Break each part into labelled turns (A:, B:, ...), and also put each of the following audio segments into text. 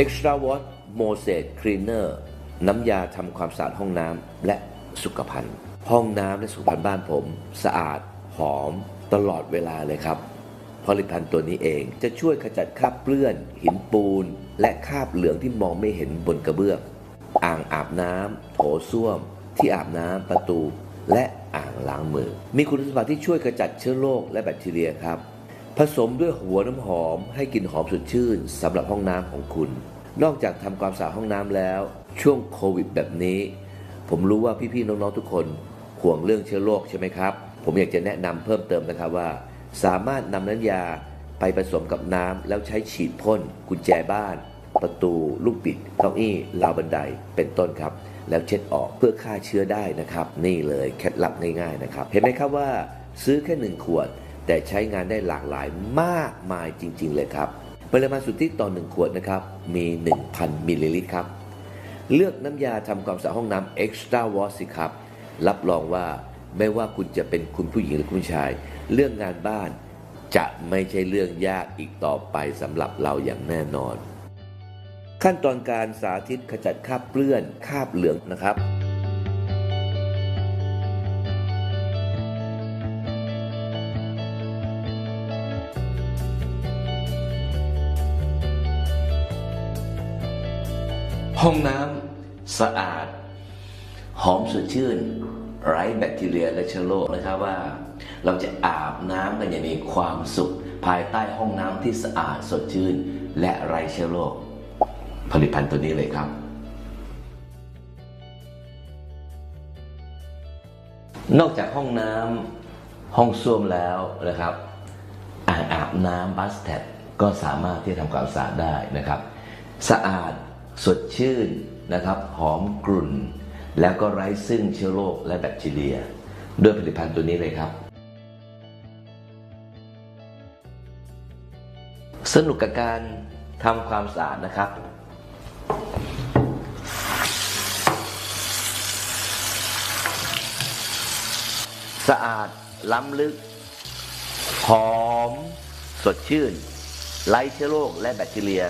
A: Extra Wash Mosaic Cleaner น้ำยาทำความสะอาดห้องน้ำและสุขภัณฑ์ ห้องน้ำและสุขภัณฑ์บ้านผม สะอาดหอมตลอดเวลาเลยครับผลิตภัณฑ์ตัวนี้เองจะช่วยขจัดคราบเปื้อน หินปูน และคราบเหลืองที่มองไม่เห็นบนกระเบื้อง อ่างอาบน้ำโถส้วม ที่อาบน้ำประตู และอ่างล้างมือ มีคุณสมบัติที่ช่วยขจัดเชื้อโรคและแบคทีเรียครับ ผสมด้วยหัวน้ำหอมให้กลิ่นหอมสดชื่นสำหรับห้องน้ำของคุณ นอกจากทำความสะอาดห้องน้ำแล้ว ช่วงโควิดแบบนี้ ผมรู้ว่าพี่ๆน้องๆทุกคนห่วงเรื่องเชื้อโรคใช่ไหมครับ ผมอยากจะแนะนำเพิ่มเติมนะครับว่า สามารถนำน้ำยาไปผสมกับน้ำแล้วใช้ฉีดพ่นกุญแจบ้าน ประตูลูกบิดเก้าอี้ราวบันไดเป็นต้นครับ แล้วเช็ดออกเพื่อฆ่าเชื้อได้นะครับ นี่เลยเคล็ดลับง่ายๆนะครับ เห็นไหมครับว่า ซื้อแค่หนึ่งขวด แต่ใช้งานได้หลากหลายมากมายจริง ๆ เลยครับ ปริมาณสุทธิต่อหนึ่งขวดนะครับ มี 1,000 มิลลิลิตรครับ เลือกน้ำยาทำความสะอาดห้องน้ำ Extra Wash สิครับ รับรองว่าไม่ว่าคุณจะเป็นคุณผู้หญิงหรือคุณผู้ชาย เรื่องงานบ้านจะไม่ใช่เรื่องยากอีกต่อไปสำหรับเราอย่างแน่นอน ขั้นตอนการสาธิตขจัดคราบเปื้อนคราบเหลืองนะครับ ห้องน้ำสะอาด หอมสดชื่น ไร้แบคทีเรียและเชื้อโรคนะครับว่า เราจะอาบน้ำกันอย่างมีความสุข ภายใต้ห้องน้ำที่สะอาดสดชื่น และไร้เชื้อโรคผลิตภัณฑ์ตัวนี้เลยครับ นอกจากห้องน้ำห้องส้วมแล้วนะครับอ่างอาบน้ำบัสแตดก็สามารถที่จะทำความสะอาดได้นะครับ สะอาด สดชื่นนะครับหอมกลุ่น แล้วก็ไร้ซึ่งเชื้อโรคและแบคทีเรีย ด้วยผลิตภัณฑ์ตัวนี้เลยครับ สนุกกับการทำความสะอาดนะครับสะอาดล้ำลึก หอม สดชื่น ไร้เชื้อโรคและแบคทีเรีย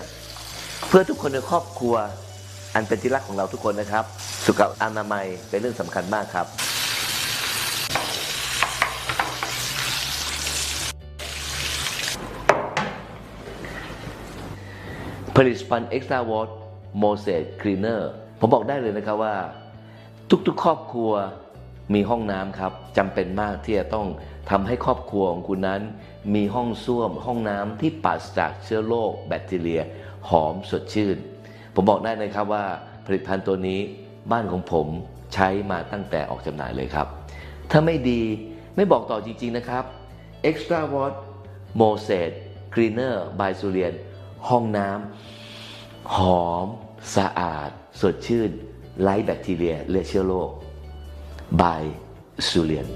A: เพื่อทุกคนในครอบครัว อันเป็นที่รักของเราทุกคนนะครับ สุขอนามัยเป็นเรื่องสำคัญมากครับ ผลิตภัณฑ์ Extra Wash m o s e c Cleaner ผมบอกได้เลยนะครับว่า ทุกๆ ครอบครัวมีห้องน้ำครับจำเป็นมากที่จะต้องทำให้ครอบครัวของคุณนั้น มีห้องส้วม ห้องน้ำที่ปราศจากเชื้อโรคแบคทีเรีย หอมสดชื่น ผมบอกได้เลยครับว่าผลิตภัณฑ์ตัวนี้บ้านของผมใช้มาตั้งแต่ออกจำหน่ายเลยครับ ถ้าไม่ดีไม่บอกต่อจริง ๆ นะครับ Extra Wash m o s e c Cleaner by s u r i a n ห้องน้ำหอม สะอาด สดชื่น ไร้แบคทีเรียและเชื้อโรค by สุเรียน